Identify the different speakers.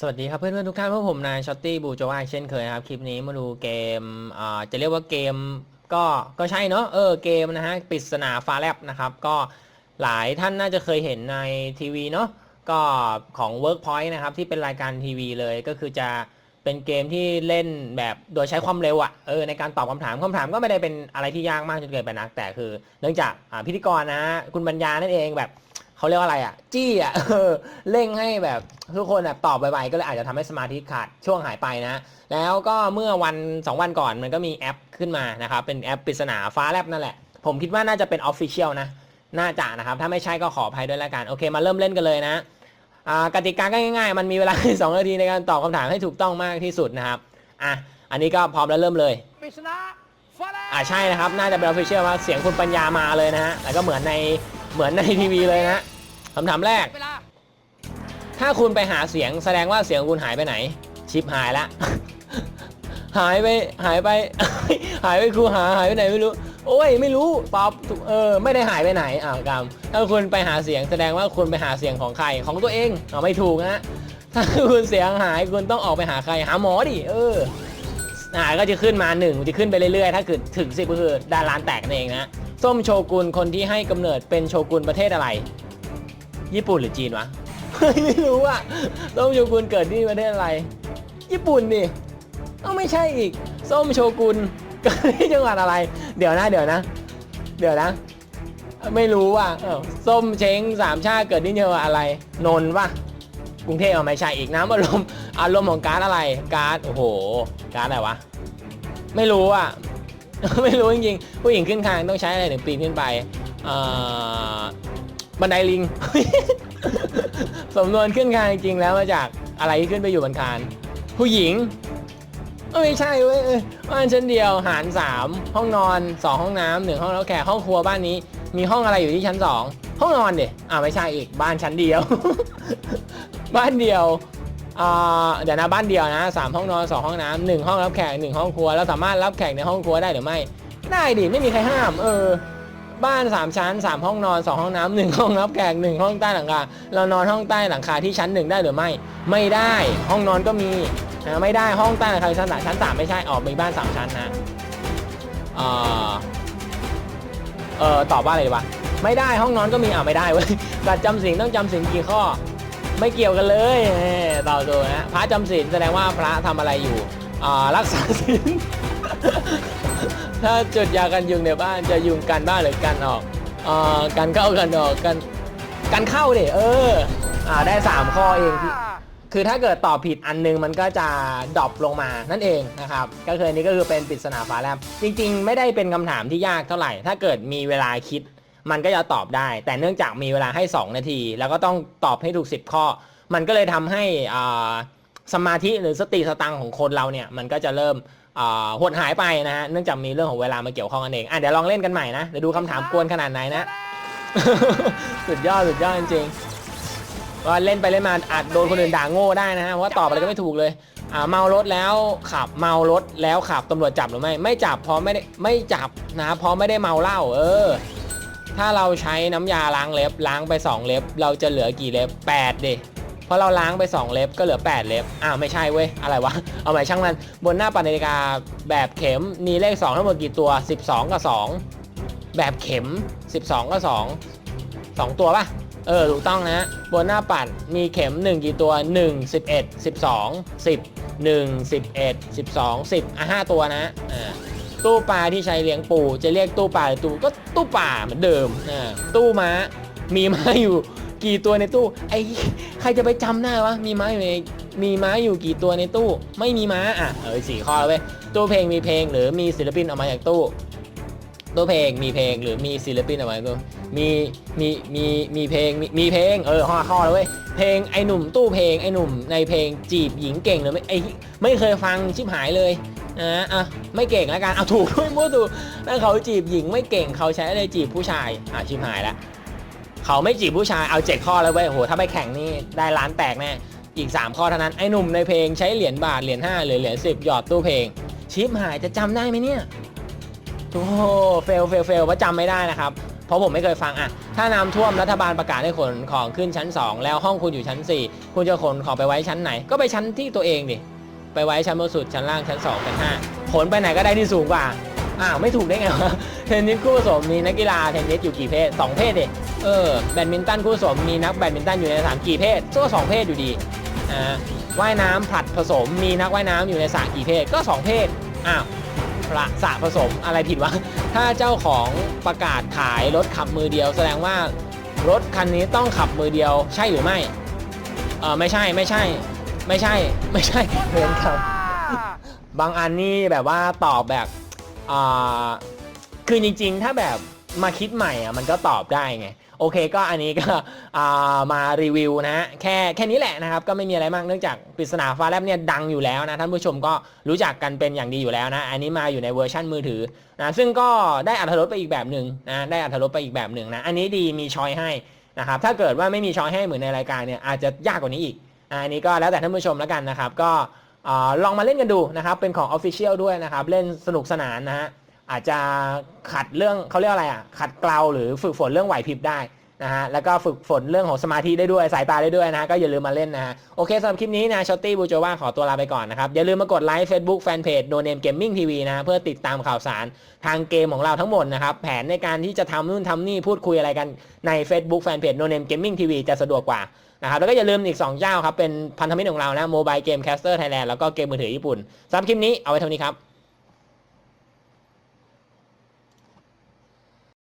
Speaker 1: สวัสดีครับเพื่อนๆทุกท่านพวกผมนายช็อตตี้บูโจวาเช่นเคยนะครับ คลิปนี้มาดูเกมอ่าจะเรียกว่าเกมก็ก็ใช่เนาะเออเกมนะฮะปริศนาฟ้าแลบนะครับ ก็หลายท่านน่าจะเคยเห็นในทีวีเนาะก็ของ Workpoint นะครับ ที่เป็นรายการทีวีเลยก็คือจะเป็นเกมที่เล่นแบบโดยใช้ความเร็วอะเออในการตอบคำถามคำถามก็ไม่ได้เป็นอะไรที่ยากมากจนเกินไปนัก แต่คือ เนื่องจากพิธีกรนะคุณปัญญานั่นเองแบบ เขาเรียกว่าอะไรอะ จี้อะเออเร่งให้แบบทุกคนแบบตอบไวๆก็เลยอาจจะทำให้สมาธิขาดช่วงหายไปนะแล้วก็เมื่อวัน 2 วันก่อนมันก็มีแอปขึ้นมานะครับ เป็นแอปปริศนาฟ้าแลบนั่นแหละ ผมคิดว่าน่าจะเป็นออฟฟิเชียลนะ น่าจะนะครับ ถ้าไม่ใช่ก็ขออภัยด้วยแล้วกัน โอเค มาเริ่มเล่นกันเลยนะอ่ากติกาก็ง่ายๆ มันมีเวลา 2 นาทีในการตอบคำถามให้ถูกต้องมากที่สุดนะครับ อะ อันนี้ก็พร้อมแล้วเริ่มเลย
Speaker 2: ปริศนาฟ้าแลบ
Speaker 1: อ่าใช่นะครับ น่าจะเป็นออฟฟิเชียลว่าเสียงคุณปัญญามาเลยนะฮะแต่ก็เหมือนใน เหมือนในทีวีเลยนะคำถามแรก ถ้าคุณไปหาเสียงแสดงว่าเสียงคุณหายไปไหน ชิปหายละ หายไปหายไป หายไปครูหาหายไปไหนไม่รู้ โอ้ยไม่รู้ตอบเออไม่ได้หายไปไหนอ้าวกรรมถ้าคุณไปหาเสียงแสดงว่าคุณไปหาเสียงของใครของตัวเองเอาไม่ถูกนะถ้าคุณเสียงหายคุณต้องออกไปหาใครหาหมอดิเอออ่าก็จะขึ้นมาหนึ่งจะขึ้นไปเรื่อยๆ ถ้าเกิดถึงสิบก็คือดารานแตกนั่นเองนะ ส้มโชกุนคนที่ให้กำเนิดเป็นโชกุนประเทศอะไร ญี่ปุ่นหรือจีนวะ ไม่รู้อะส้มโชกุนเกิดที่ประเทศอะไร ญี่ปุ่นดิเอ้าไม่ใช่อีก ส้มโชกุนเกิดที่จังหวัดอะไร เดี๋ยวนะ เดี๋ยวนะ เดี๋ยวนะ ไม่รู้ว่ะเอ้าส้มเช้งสามชาติเกิดที่จังหวัดอะไร นนท์ปะกรุงเทพไม่ใช่อีกน้ำอารมณ์อารมณ์ของการ์ดอะไร การ์ดโอ้โห การ์ดอะไรวะ ไม่รู้อะ ไม่รู้จริงๆผู้หญิงขึ้นคางต้องใช้อะไรถึงปีนขึ้นไปบันไดลิง สำนวนขึ้นคานจริงๆแล้วมาจากอะไรที่ขึ้นไปอยู่บนคาน ผู้หญิงไม่ใช่เว้ยบ้านชั้นเดียวหารสามห้องนอนสองห้องน้ำหนึ่งห้องแล้วแขกห้องครัวบ้านนี้ มีห้องอะไรอยู่ที่ชั้นสองห้องนอนเดะอ่าไม่ใช่อีกบ้านชั้นเดียว บ้านเดียว เดี๋ยวนะบ้านเดียวนะสามห้องนอนสองห้องน้ำหนึ่งห้องรับแขกหนึ่งห้องครัวเราสามารถรับแขกในห้องครัวได้หรือไม่ ได้ดิไม่มีใครห้าม เออ บ้าน3ชั้น3ห้องนอน2ห้องน้ำหนึ่งห้องรับแขก1ห้องใต้หลังคาเรานอนห้องใต้หลังคาที่ชั้น1ได้หรือไม่ ไม่ได้ห้องนอนก็มีนะไม่ได้ห้องใต้หลังคาชั้นสามชั้น3ไม่ใช่ออกมีบ้าน3ชั้นนะเออเออตอบว่าอะไรดีวะไม่ได้ห้องนอนก็มีอ่าไม่ได้เว้ยบัตรจำศีลต้องจำศีลกี่ข้อ ไม่เกี่ยวกันเลยเอ้ยต่อตัวนะพระจำศีลแสดงว่าพระทำอะไรอยู่รักษาศีลถ้าจุดยากันยุงในบ้านจะยุงกันบ้านหรือกันออกอกันเข้ากันออกกันกันเข้าเดิเอออ่าได้ 3 ข้อเองคือถ้าเกิดตอบผิดอันนึงมันก็จะดรอปลงมานั่นเองนะครับ ก็คืออันนี้ก็คือเป็นปริศนาฟ้าแลบจริง ๆ ไม่ได้เป็นคำถามที่ยากเท่าไหร่ ถ้าเกิดมีเวลาคิด มันก็จะตอบได้ แต่เนื่องจากมีเวลาให้ 2 นาที แล้วก็ต้องตอบให้ถูก 10 ข้อ มันก็เลยทำให้อ่าสมาธิหรือสติสตังค์ของคนเราเนี่ยมันก็จะเริ่มอ่าหดหายไปนะฮะเนื่องจากมีเรื่องของเวลามาเกี่ยวข้องกันเองอะเดี๋ยวลองเล่นกันใหม่นะเดี๋ยวดูคำถามกวนขนาดไหนนะ สุดยอดสุดยอดจริงๆว่าเล่นไปเล่นมาอาจโดนคนอื่นด่าโง่ได้นะฮะเพราะว่าตอบอะไรก็ไม่ถูกเลยอ่าเมารถแล้วขับเมารถแล้วขับตำรวจจับหรือไม่ไม่จับเพราะไม่ได้ไม่จับนะเพราะไม่ได้เมาเหล้าเออ ถ้าเราใช้น้ำยาล้างเล็บล้างไป 2 เล็บ เราจะเหลือกี่เล็บ8ดิเพราะเราล้างไป 2 เล็บก็เหลือ 8 เล็บ อ้าวไม่ใช่เว้ย อะไรวะ เอาใหม่ช่างมัน บนหน้าปัดนาฬิกาแบบเข็มมีเลข 2 ทั้งหมดกี่ตัว 12 กับ 2 แบบเข็ม 12 กับ 2 2 ตัวปะเออ ถูกต้องนะ บนหน้าปัดมีเข็ม 1 กี่ตัว 1 11 12 10 1 11 12 10อะ5ตัวนะอ่า ตู้ปลาที่ใช้เลี้ยงปู จะเรียกตู้ปลาหรือตู้ก็ตู้ปลาเหมือนเดิมอ่าตู้ม้ามีม้าอยู่กี่ตัวในตู้ไอ้ใครจะไปจำได้วะมีม้าอยู่ในมีม้าอยู่กี่ตัวในตู้ ไม่มีม้าอะเออสี่ข้อแล้วเว้ยตู้เพลงมีเพลงหรือมีศิลปินออกมาจากตู้ตู้เพลงมีเพลงหรือมีศิลปินออกมาจากตู้มีมีมีมีเพลงมีมีเพลงเออข้อข้อแล้วเว้ยเพลงไอ้หนุ่มตู้เพลงไอ้หนุ่มในเพลงจีบหญิงเก่งหรือไม่ไอ้ไม่เคยฟังชิบหายเลย นะอะไม่เก่งแล้วกันเอาถูกด้วยมั่วถูกถ้าเขาจีบหญิงไม่เก่งเขาใช้อะไรจีบผู้ชายอะชิมหายแล้วเขาไม่จีบผู้ชายเอาเจ็ดข้อแล้วเว้ยโหถ้าไปแข่งนี่ได้ล้านแตกแน่อีก 3 ข้อเท่านั้นไอ้หนุ่มในเพลงใช้เหรียญบาทเหรียญ5หรือเหรียญ10 หยอดตู้เพลง ชิปหายจะจำได้ไหมเนี่ยโอ้โหเฟลเฟลเฟลว่าจำไม่ได้นะครับเพราะผมไม่เคยฟังอะถ้าน้ำท่วมรัฐบาลประกาศให้ขนของขึ้นชั้น 2 แล้วห้องคุณอยู่ชั้น 4 คุณจะขนของไปไว้ชั้นไหน ก็ไปชั้นที่ตัวเองดิ ไปไว้ชั้นบนสุดชั้นล่างชั้น2ชั้น5ขนไปไหนก็ได้ที่สูงกว่าอ้าวไม่ถูกได้ไงวะเทนนิสคู่ผสมมีนักกีฬาเทนนิสอยู่กี่เพศ 2 เพศดิเออแบดมินตันคู่ผสมมีนักแบดมินตันอยู่ในสนามกี่เพศก็สองเพศอยู่ดีอ่าว่ายน้ำผลัดผสมมีนักว่ายน้ำอยู่ในสระกี่เพศก็สองเพศอ้าวพระสระผสมอะไรผิดวะถ้าเจ้าของประกาศขายรถขับมือเดียว แสดงว่ารถคันนี้ต้องขับมือเดียวใช่หรือไม่เออไม่ใช่ไม่ใช่ ไม่ใช่ไม่ใช่เพื่อนครับบางอันนี่แบบว่าตอบแบบอ่าคือจริงๆ ถ้าแบบมาคิดใหม่อะมันก็ตอบได้ไงโอเคก็อันนี้ก็มารีวิวนะฮะแค่แค่นี้แหละนะครับ ก็ไม่มีอะไรมากเนื่องจากปริศนาฟ้าแลบเนี่ยดังอยู่แล้วนะ ท่านผู้ชมก็รู้จักกันเป็นอย่างดีอยู่แล้วนะ อันนี้มาอยู่ในเวอร์ชั่นมือถือนะซึ่งก็ได้อัธรสไปอีกแบบหนึ่งนะได้อัธรสไปอีกแบบหนึ่งนะ อันนี้ดีมีชอยให้นะครับถ้าเกิดว่าไม่มีชอยให้เหมือนในรายการเนี่ยอาจจะยากกว่านี้อีก อันนี้ก็แล้วแต่ท่านผู้ชมแล้วกันนะครับ ก็ลองมาเล่นกันดูนะครับ เป็นของ Official ด้วยนะครับ เล่นสนุกสนานนะฮะอาจจะขัดเรื่องเขาเรียกอะไรอะขัดเกลาหรือฝึกฝนเรื่องไหวพริบได้ นะฮะแล้วก็ฝึกฝนเรื่องของสมาธิได้ด้วยสายตาได้ด้วยนะฮะก็อย่าลืมมาเล่นนะฮะโอเคสำหรับคลิปนี้นะชอตตี้บูโจว่าขอตัวลาไปก่อนนะครับอย่าลืมมากดไลค์ Facebook Fanpage No Name Gaming TV นะฮะเพื่อติดตามข่าวสารทางเกมของเราทั้งหมดนะครับแผนในการที่จะทำนู่นทำนี่พูดคุยอะไรกันใน Facebook Fanpage No Name Gaming TV จะสะดวกกว่านะครับแล้วก็อย่าลืมอีก 2 เจ้าครับเป็นพันธมิตรของเรานะโมบายเกมแคสเตอร์ไทยแลนด์แล้วก็เกมมือถือญี่ปุ่นสำหรับคลิปนี้เอาไว้เท่านี้ครับ